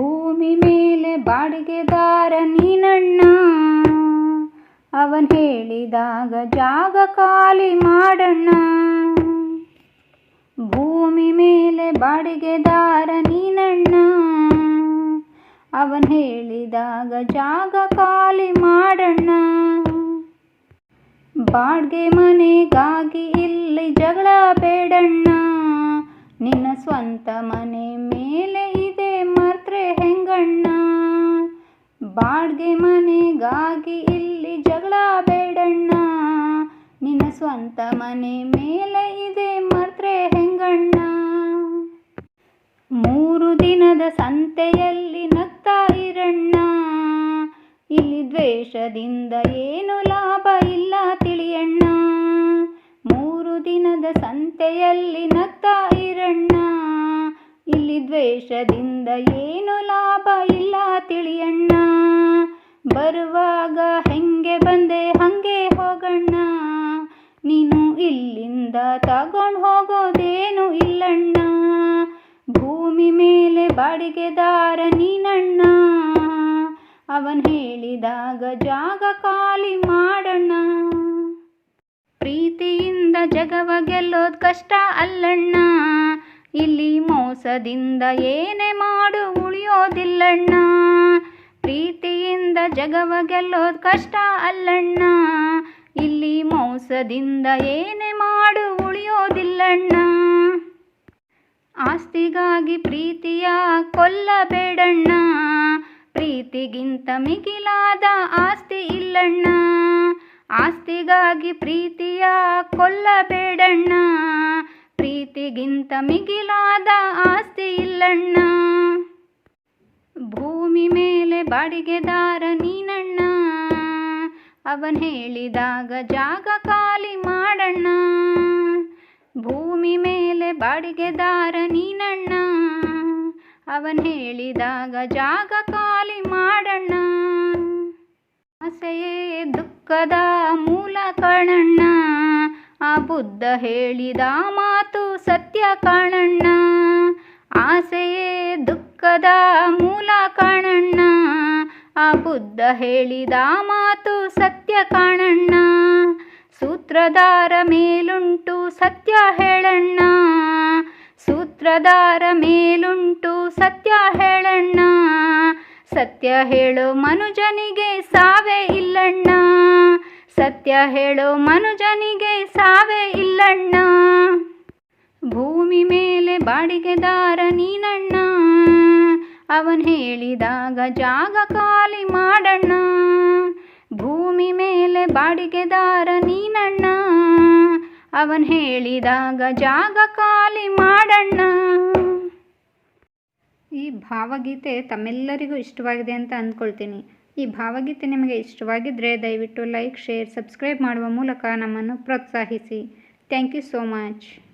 ಭೂಮಿ ಮೇಲೆ ಬಾಡಿಗೆದಾರ ನೀನಣ್ಣ. ಅವನ್ ಹೇಳಿದಾಗ ಜಾಗ ಖಾಲಿ ಮಾಡಣ್ಣ. ಭೂಮಿ ಮೇಲೆ ಬಾಡಿಗೆದಾರ ನೀನಣ್ಣ. ಅವನ್ ಹೇಳಿದಾಗ ಜಾಗ ಖಾಲಿ ಮಾಡಣ್ಣ. ಬಾಡ್ಗೆ ಮನೆಗಾಗಿ ಇಲ್ಲಿ ಜಗಳ ಬೇಡಣ್ಣ. ನಿನ್ನ ಸ್ವಂತ ಮನೆ ಮೇಲೆ ಹೆಂಗಣ್ಣ ಬಾಡ್ಗೆ ಮನೆಗಾಗಿ ಇಲ್ಲಿ ಜಗಳ ಬೇಡಣ್ಣ. ನಿನ್ನ ಸ್ವಂತ ಮನೆ ಮೇಲೆ ಇದೆ ಮರ್ತ್ರೆ ಹೆಂಗಣ್ಣ. ಮೂರು ದಿನದ ಸಂತೆಯಲ್ಲಿ ನಗ್ತಾ ಇರಣ್ಣ. ಇಲ್ಲಿ ದ್ವೇಷದಿಂದ ಏನು ಲಾಭ ಇಲ್ಲ ತಿಳಿಯಣ್ಣ. ಮೂರು ದಿನದ ಸಂತೆಯಲ್ಲಿ ನಗ್ತಾ ಇರಣ್ಣ. ಇಲ್ಲಿ ದ್ವೇಷದಿಂದ ಏನು ಲಾಭ ಇಲ್ಲ ತಿಳಿಯಣ್ಣ. ಬರುವಾಗ ಹೆಂಗೆ ಬಂದೆ ಹಂಗೆ ಹೋಗಣ್ಣ. ನೀನು ಇಲ್ಲಿಂದ ತಗೊಂಡು ಹೋಗೋದೇನು ಇಲ್ಲಣ್ಣ. ಭೂಮಿ ಮೇಲೆ ಬಾಡಿಗೆದಾರ ನೀನಣ್ಣ. ಅವನು ಹೇಳಿದಾಗ ಜಾಗ ಖಾಲಿ ಮಾಡಣ್ಣ. ಪ್ರೀತಿಯಿಂದ ಜಗವ ಗೆಲ್ಲೋದು ಕಷ್ಟ ಅಲ್ಲಣ್ಣ. ಇಲ್ಲಿ ಮೋಸದಿಂದ ಏನೇ ಮಾಡು ಉಳಿಯೋದಿಲ್ಲಣ್ಣ. ಪ್ರೀತಿಯಿಂದ ಜಗವ ಗೆಲ್ಲೋದ್ ಕಷ್ಟ ಅಲ್ಲಣ್ಣ. ಇಲ್ಲಿ ಮೋಸದಿಂದ ಏನೇ ಮಾಡು ಉಳಿಯೋದಿಲ್ಲಣ್ಣ. ಆಸ್ತಿಗಾಗಿ ಪ್ರೀತಿಯ ಕೊಲ್ಲಬೇಡಣ್ಣ. ಪ್ರೀತಿಗಿಂತ ಮಿಗಿಲಾದ ಆಸ್ತಿ ಇಲ್ಲಣ್ಣ. ಆಸ್ತಿಗಾಗಿ ಪ್ರೀತಿಯ ಕೊಲ್ಲಬೇಡಣ್ಣ. ಪ್ರೀತಿಗಿಂತ ಮಿಗಿಲಾದ ಆಸ್ತಿ ಇಲ್ಲಣ್ಣ. ಭೂಮಿ ಮೇಲೆ ಬಾಡಿಗೆದಾರ ನೀನಣ್ಣ. ಅವನ್ ಹೇಳಿದಾಗ ಜಾಗ ಖಾಲಿ ಮಾಡಣ್ಣ. ಭೂಮಿ ಮೇಲೆ ಬಾಡಿಗೆದಾರ ನೀನಣ್ಣ. ಅವನ್ ಹೇಳಿದಾಗ ಜಾಗ ಖಾಲಿ ಮಾಡಣ್ಣ. ಆಸೆಯೇ ದುಃಖದ ಮೂಲ ಕಾಣಣ್ಣ. ಆ ಬುದ್ಧ ಹೇಳಿದ ಮಾತು ಸತ್ಯ ಕಾಣಣ್ಣ. ಆಸೆಯೇ ದುಃಖದ ಮೂಲ ಕಾಣಣ್ಣ. ಆ ಬುದ್ಧ ಹೇಳಿದ ಮಾತು ಸತ್ಯ ಕಾಣಣ್ಣ. ಸೂತ್ರಧಾರ ಮೇಲುಂಟು ಸತ್ಯ ಹೇಳಣ್ಣ. ಸೂತ್ರಧಾರ ಮೇಲುಂಟು ಸತ್ಯ ಹೇಳಣ್ಣ. ಸತ್ಯ ಹೇಳೋ ಮನುಜನಿಗೆ ಸಾವೇ ಇಲ್ಲಣ್ಣ. ಸತ್ಯ ಹೇಳೋ ಮನುಜನಿಗೆ ಸಾವೇ ಇಲ್ಲಣ್ಣ. ಭೂಮಿ ಮೇಲೆ ಬಾಡಿಗೆದಾರ ನೀನಣ್ಣ. ಅವನ್ ಹೇಳಿದಾಗ ಜಾಗ ಖಾಲಿ ಮಾಡಣ್ಣ. ಭೂಮಿ ಮೇಲೆ ಬಾಡಿಗೆದಾರ ನೀನಣ್ಣ. ಅವನ್ ಹೇಳಿದಾಗ ಜಾಗ ಖಾಲಿ ಮಾಡಣ್ಣ. ಈ ಭಾವಗೀತೆ ತಮ್ಮೆಲ್ಲರಿಗೂ ಇಷ್ಟವಾಗಿದೆ ಅಂತ ಅಂದ್ಕೊಳ್ತೀನಿ. ಈ ಭಾವಗೀತೆ ನಿಮಗೆ ಇಷ್ಟವಾಗಿದ್ದರೆ ದಯವಿಟ್ಟು ಲೈಕ್, ಶೇರ್, ಸಬ್ಸ್ಕ್ರೈಬ್ ಮಾಡುವ ಮೂಲಕ ನಮ್ಮನ್ನು ಪ್ರೋತ್ಸಾಹಿಸಿ. Thank you so much.